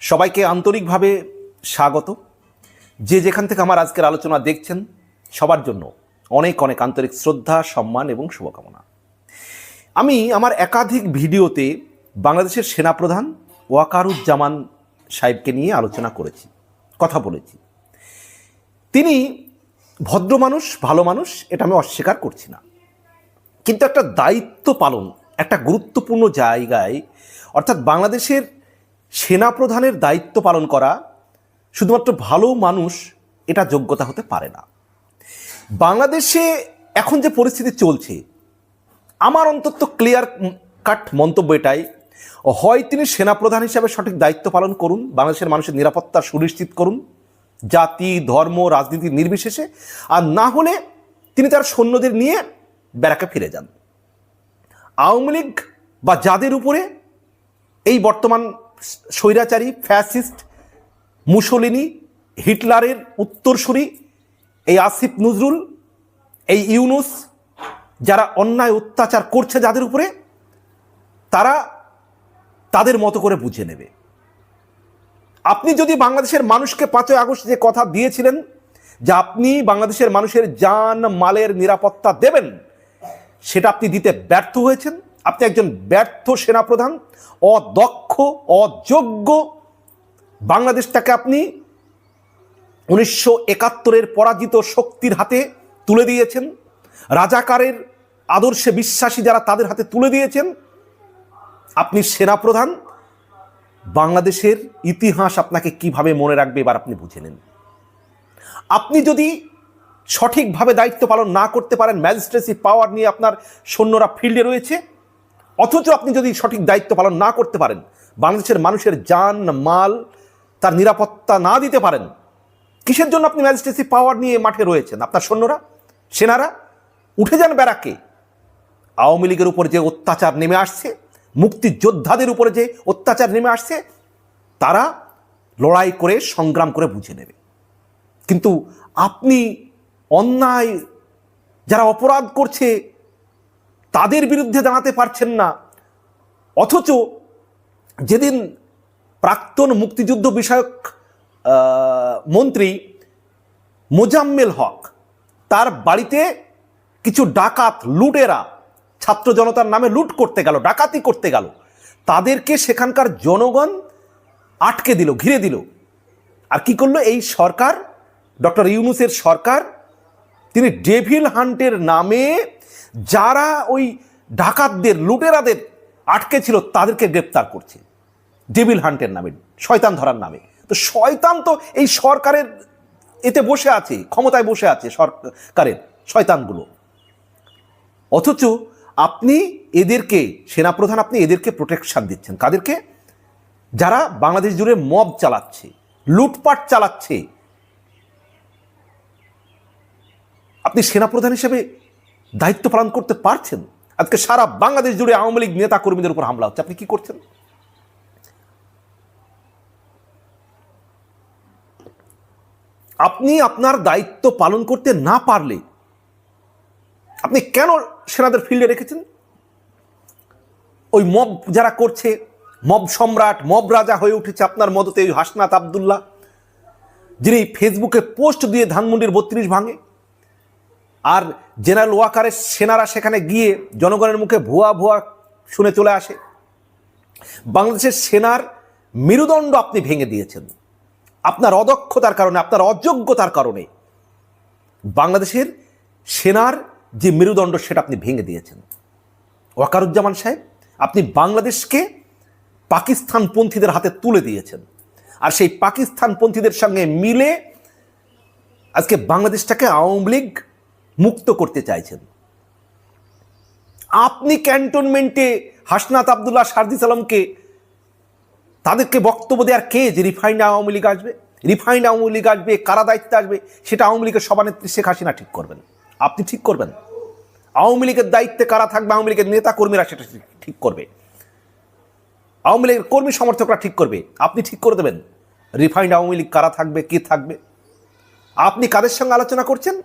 সবাইকে আন্তরিকভাবে স্বাগত। যে যেখান থেকে আমার আজকের আলোচনা দেখছেন, সবার জন্য অনেক অনেক আন্তরিক শ্রদ্ধা, সম্মান এবং শুভকামনা। আমি আমার একাধিক ভিডিওতে বাংলাদেশের সেনাপ্রধান ওয়াকারুজ্জামান সাহেবকে নিয়ে আলোচনা করেছি, কথা বলেছি। তিনি ভদ্র মানুষ, ভালো মানুষ, এটা আমি অস্বীকার করছি না। কিন্তু একটা দায়িত্ব পালন, একটা গুরুত্বপূর্ণ জায়গায়, অর্থাৎ বাংলাদেশের সেনাপ্রধানের দায়িত্ব পালন করা শুধুমাত্র ভালো মানুষ এটা যোগ্যতা হতে পারে না। বাংলাদেশে এখন যে পরিস্থিতি চলছে, আমার অন্তত ক্লিয়ার কাট মন্তব্য এটাই, হয় তিনি সেনাপ্রধান হিসাবে সঠিক দায়িত্ব পালন করুন, বাংলাদেশের মানুষের নিরাপত্তা সুনিশ্চিত করুন, জাতি, ধর্ম, রাজনীতি নির্বিশেষে, আর না হলে তিনি তার সৈন্যদের নিয়ে ব্যারাকে ফিরে যান। আওয়ামী লীগ বা যাদের উপরে এই বর্তমান স্বৈরাচারী, ফ্যাসিস্ট, মুসলিনি, হিটলারের উত্তরসূরি, এই আসিফ নজরুল, এই ইউনুস, যারা অন্যায় অত্যাচার করছে যাদের উপরে, তারা তাদের মতো করে বুঝে নেবে। আপনি যদি বাংলাদেশের মানুষকে পাঁচই আগস্ট যে কথা দিয়েছিলেন, যে আপনি বাংলাদেশের মানুষের যান মালের নিরাপত্তা দেবেন, সেটা আপনি দিতে ব্যর্থ হয়েছেন আপনি একজন ব্যর্থ সেনাপ্রধান, অদক্ষ, অযোগ্য। বাংলাদেশটাকে আপনি উনিশশো একাত্তরের পরাজিত শক্তির হাতে তুলে দিয়েছেন। রাজাকারের আদর্শে বিশ্বাসী যারা তাদের হাতে তুলে দিয়েছেন। আপনি সেনাপ্রধান। বাংলাদেশের ইতিহাস আপনাকে কীভাবে মনে রাখবে এবার আপনি বুঝে নেন। আপনি যদি সঠিকভাবে দায়িত্ব পালন না করতে পারেন, ম্যাজিস্ট্রেসি পাওয়ার নিয়ে আপনার সৈন্যরা ফিল্ডে রয়েছে অথচ আপনি যদি সঠিক দায়িত্ব পালন না করতে পারেন, বাংলাদেশের মানুষের যান, মাল তার নিরাপত্তা না দিতে পারেন, কিসের জন্য আপনি ম্যাজিস্ট্রেসি পাওয়ার নিয়ে মাঠে রয়েছেন? আপনার সৈন্যরা? সেনারা? উঠে যান ব্যারাকে। আওয়ামী লীগের উপর যে অত্যাচার নেমে আসছে, মুক্তিযোদ্ধাদের উপরে যে অত্যাচার নেমে আসছে, তারা লড়াই করে, সংগ্রাম করে বুঝে নেবে। কিন্তু আপনি অন্যায়, যারা অপরাধ করছে তাদের বিরুদ্ধে দাঁড়াতে পারছেন না। অথচ যেদিন প্রাক্তন মুক্তিযুদ্ধ বিষয়ক মন্ত্রী মোজাম্মেল হক, তার বাড়িতে কিছু ডাকাত লুটেরা, ছাত্র জনতার নামে লুট করতে গেল, ডাকাতি করতে গেল, তাদেরকে সেখানকার জনগণ আটকে দিল, ঘিরে দিল। আর কি করল? এই সরকার, ডক্টর ইউনুসের সরকার, তিনি ডেভিল হান্টের নামে যারা ওই ডাকাতদের, লুটেরাদের আটকে ছিল, তাদেরকে গ্রেপ্তার করছে। ডেভিল হান্টের নামে, শয়তান ধরার নামে। তো শয়তান তো এই সরকারের এতে বসে আছে, ক্ষমতায় বসে আছে সরকারের শয়তানগুলো। অথচ আপনি এদেরকে, সেনাপ্রধান আপনি এদেরকে প্রোটেকশন দিচ্ছেন। কাদেরকে? যারা বাংলাদেশ জুড়ে মব চালাচ্ছে, লুটপাট চালাচ্ছে। আপনি সেনাপ্রধান হিসেবে দায়িত্ব পালন করতে পারছেন? আজকে সারা বাংলাদেশ জুড়ে আওয়ামী লীগ নেতা কর্মীদের উপর হামলা হচ্ছে। আপনি কি করছেন? আপনি আপনার দায়িত্ব পালন করতে না পারলে আপনি কেন সেনাদের ফিল্ডে রেখেছেন? ওই মব যারা করছে, মব সম্রাট, মব রাজা হয়ে উঠেছে আপনার মদতে ওই হাসনাত আবদুল্লাহ, যিনি ফেসবুকে পোস্ট দিয়ে ধানমন্ডির বত্রিশ ভাঙে। আর জেনারেল ওয়াকারের সেনারা সেখানে গিয়ে জনগণের মুখে ভুয়া ভুয়া শুনে চলে আসে। বাংলাদেশের সেনার মেরুদণ্ড আপনি ভেঙে দিয়েছেন। আপনার অদক্ষতার কারণে, আপনার অযোগ্যতার কারণে বাংলাদেশের সেনার যে মেরুদণ্ড সেটা আপনি ভেঙে দিয়েছেন। ওয়াকারুজ্জামান সাহেব, আপনি বাংলাদেশকে পাকিস্তানপন্থীদের হাতে তুলে দিয়েছেন। আর সেই পাকিস্তানপন্থীদের সঙ্গে মিলে আজকে বাংলাদেশটাকে আওয়ামী লীগ মুক্ত করতে চাইছেন। আপনি ক্যান্টনমেন্টে হাসনাত আবদুল্লাহ সারদিস আলমকে তাদেরকে বক্তব্য দেওয়ার কে? যে রিফাইন্ড আওয়ামী লীগ আসবে? রিফাইন্ড আওয়ামী লীগ আসবে, কারা দায়িত্বে আসবে? সেটা আওয়ামী লীগের সভানেত্রী শেখ হাসিনা ঠিক করবেন। আপনি ঠিক করবেন। আওয়ামী লীগের দায়িত্বে কারা থাকবে? আওয়ামী লীগের নেতা কর্মীরা সেটা ঠিক করবে। আওয়ামী লীগের কর্মী সমর্থকরা ঠিক করবে। আপনি ঠিক করে দেবেন। রিফাইন্ড আওয়ামী লীগ কারা থাকবে? কে থাকবে? আপনি কাদের সঙ্গে আলোচনা করছেন?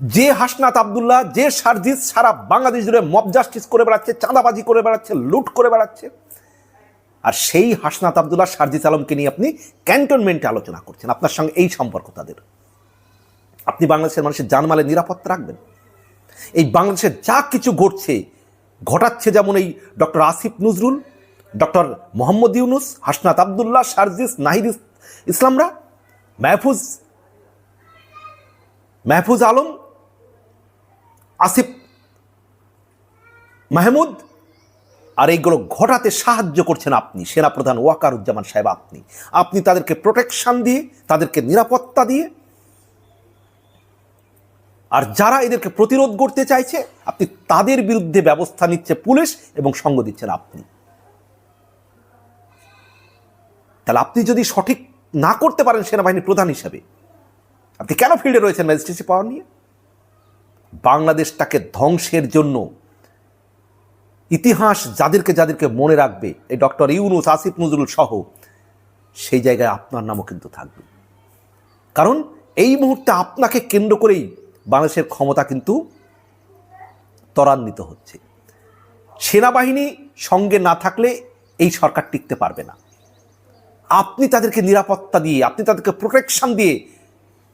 যে হাসনাত আবদুল্লাহ, যে সার্জিস সারা বাংলাদেশ জুড়ে মব জাস্টিস করে বেড়াচ্ছে, চাঁদাবাজি করে বেড়াচ্ছে, লুট করে বেড়াচ্ছে, আর সেই হাসনাত আবদুল্লাহ, সারজিস আলমকে নিয়ে আপনি ক্যান্টনমেন্টে আলোচনা করছেন। আপনার সঙ্গে এই সম্পর্ক তাদের। আপনি বাংলাদেশের মানুষের জানমালের নিরাপত্তা রাখবেন। এই বাংলাদেশে যা কিছু ঘটছে, ঘটাচ্ছে যেমন এই ডক্টর আসিফ নজরুল, ডক্টর মোহাম্মদ ইউনুস, হাসনাত আবদুল্লাহ, সারজিস, নাহিদ ইসলামরা, মাহফুজ মাহফুজ আলম আসিফ, মাহমুদ, আর এইগুলো ঘটাতে সাহায্য করছেন আপনি, সেনাপ্রধান ওয়াকারুজ্জামান সাহেব আপনি। আপনি তাদেরকে প্রোটেকশন দিয়ে, তাদেরকে নিরাপত্তা দিয়ে, আর যারা এদেরকে প্রতিরোধ করতে চাইছে, আপনি তাদের বিরুদ্ধে ব্যবস্থা নিচ্ছে পুলিশ এবং সঙ্গ দিচ্ছেন আপনি। তাহলে আপনি যদি সঠিক না করতে পারেন সেনাবাহিনীর প্রধান হিসেবে, আপনি কেন ফিল্ডে রয়েছেন ম্যাজিস্ট্রেসি পাওয়ার নিয়ে? বাংলাদেশটাকে ধ্বংসের জন্য ইতিহাস যাদেরকে যাদেরকে মনে রাখবে, এই ডক্টর ইউনুস, আসিফ নজরুল সহ, সেই জায়গায় আপনার নামও কিন্তু থাকবে। কারণ এই মুহূর্তে আপনাকে কেন্দ্র করেই বাংলাদেশের ক্ষমতা কিন্তু ত্বরান্বিত হচ্ছে। সেনাবাহিনী সঙ্গে না থাকলে এই সরকার টিকতে পারবে না। আপনি তাদেরকে নিরাপত্তা দিয়ে, আপনি তাদেরকে প্রোটেকশন দিয়ে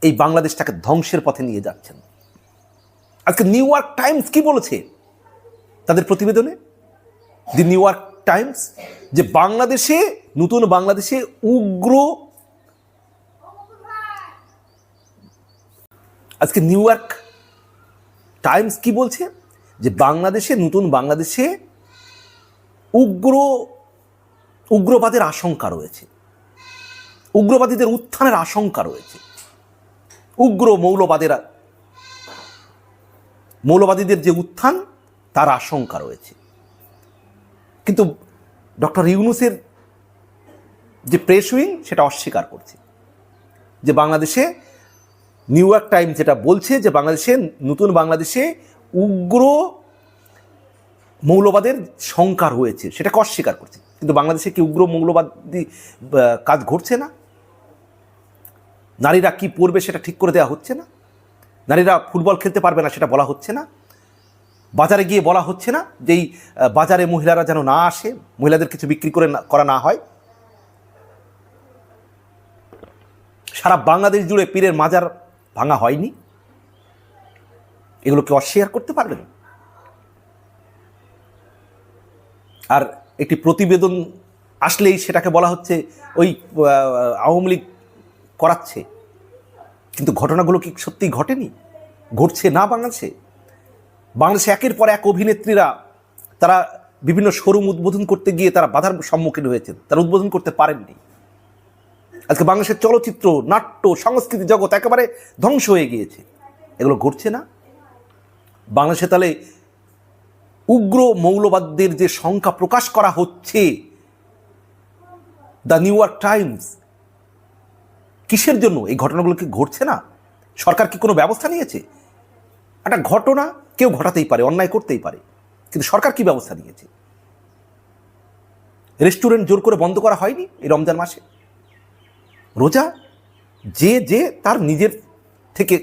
এই বাংলাদেশটাকে ধ্বংসের পথে নিয়ে যাচ্ছেন। আজকে নিউ ইয়র্ক টাইমস কি বলেছে? তাদের প্রতিবেদনে? দি নিউ ইয়র্ক টাইমস, যে বাংলাদেশে, নতুন বাংলাদেশে উগ্র আজকে নিউ ইয়র্ক টাইমস কি বলছে? যে বাংলাদেশে, নতুন বাংলাদেশে উগ্র, উগ্রবাদের আশঙ্কা রয়েছে। উগ্রবাদীদের উত্থানের আশঙ্কা রয়েছে। উগ্র মৌলবাদের মৌলবাদীদের যে উত্থান, তার আশঙ্কা রয়েছে। কিন্তু ডক্টর ইউনুসের যে প্রেস উইং, সেটা অস্বীকার করছে। যে বাংলাদেশে, নিউ ইয়র্ক টাইমস যেটা বলছে যে বাংলাদেশে, নতুন বাংলাদেশে উগ্র মৌলবাদের শঙ্কা রয়েছে, সেটাকে অস্বীকার করছে। কিন্তু বাংলাদেশে কি উগ্র মৌলবাদী কাজ ঘটছে না? নারীরা কি পড়বে সেটা ঠিক করে দেওয়া হচ্ছে না? নারীরা ফুটবল খেলতে পারবে না সেটা বলা হচ্ছে না। বাজারে গিয়ে বলা হচ্ছে না যে বাজারে মহিলারা যেন না আসে, মহিলাদের কিছু বিক্রি করে করা না হয়। সারা বাংলাদেশ জুড়ে পীরের মাজার ভাঙা হয়নি। এগুলোকে অস্বীকার করতে পারবেন আর একটি প্রতিবেদন আসলেই সেটাকে বলা হচ্ছে ওই আওয়ামী লীগ করাচ্ছে। কিন্তু ঘটনাগুলো কি সত্যি ঘটেনি? ঘটছে না বাংলাদেশে? বাংলাদেশে একের পর এক অভিনেত্রীরা তারা বিভিন্ন শোরুম উদ্বোধন করতে গিয়ে তারা বাধার সম্মুখীন হয়েছেন তারা উদ্বোধন করতে পারেননি। আজকে বাংলাদেশের চলচ্চিত্র, নাট্য, সংস্কৃতি জগৎ একেবারে ধ্বংস হয়ে গিয়েছে। এগুলো ঘটছে না? বাংলাদেশে তাহলে উগ্র মৌলবাদদের যে সংখ্যা প্রকাশ করা হচ্ছে, দ্য নিউ ইয়র্ক টাইমস কিসের জন্য এই ঘটনাগুলো কি ঘটছে না? সরকার কি কোনো ব্যবস্থা নিয়েছে? একটা ঘটনা কেউ ঘটাতেই পারে, অন্যায় করতেই পারে, কিন্তু সরকার কি ব্যবস্থা নিয়েছে? রেস্টুরেন্ট জোর করে বন্ধ করা হয়নি এই রমজান মাসে? রোজা? যে যে তার নিজের থেকে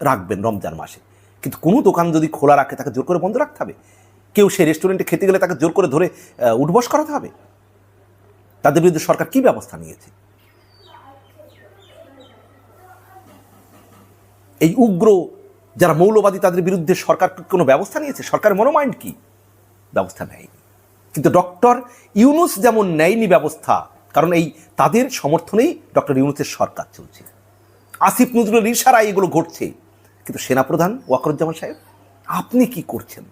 রাখবেন রমজান মাসে। কিন্তু কোনো দোকান যদি খোলা রাখে, তাকে জোর করে বন্ধ রাখতে হবে? কেউ সেই রেস্টুরেন্টে খেতে গেলে তাকে জোর করে ধরে উঠবস করাতে হবে? তাদের বিরুদ্ধে সরকার কি ব্যবস্থা নিয়েছে? এই উগ্র যারা মৌলবাদী তাদের বিরুদ্ধে সরকার কোনো ব্যবস্থা নিয়েছে? সরকারের মনোমাইন্ড কি? ব্যবস্থা নেয়নি। কিন্তু ডক্টর ইউনুস যেমন নেয়নি ব্যবস্থা, কারণ এই তাদের সমর্থনেই ডক্টর ইউনুসের সরকার চলছে। আসিফ নজরুল ইশারা এগুলো ঘটছে। কিন্তু সেনাপ্রধান ওয়াকরুজ্জামান সাহেব, আপনি কি করছেন?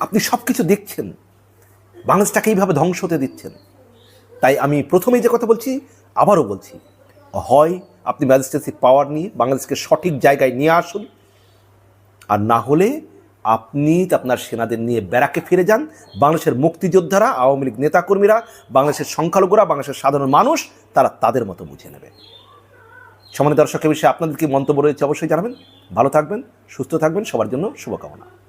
আপনি সব কিছু দেখছেন। বাংলাদেশটাকে এইভাবে ধ্বংস হতে দিচ্ছেন। তাই আমি প্রথমেই যে কথা বলছি, আবারও বলছি হয়, আপনি ম্যাজিস্ট্রেসি পাওয়ার নিয়ে বাংলাদেশকে সঠিক জায়গায় নিয়ে আসুন। আর না হলে আপনি আপনার সেনাদের নিয়ে ব্যারাকে ফিরে যান। বাংলাদেশের মুক্তিযোদ্ধারা, আওয়ামী লীগ নেতাকর্মীরা, বাংলাদেশের সংখ্যালঘুরা, বাংলাদেশের সাধারণ মানুষ, তারা তাদের মতো বুঝে নেবে। সমানের দর্শকের বিষয়ে আপনাদের কি মন্তব্য রয়েছে অবশ্যই জানাবেন। ভালো থাকবেন, সুস্থ থাকবেন, সবার জন্য শুভকামনা।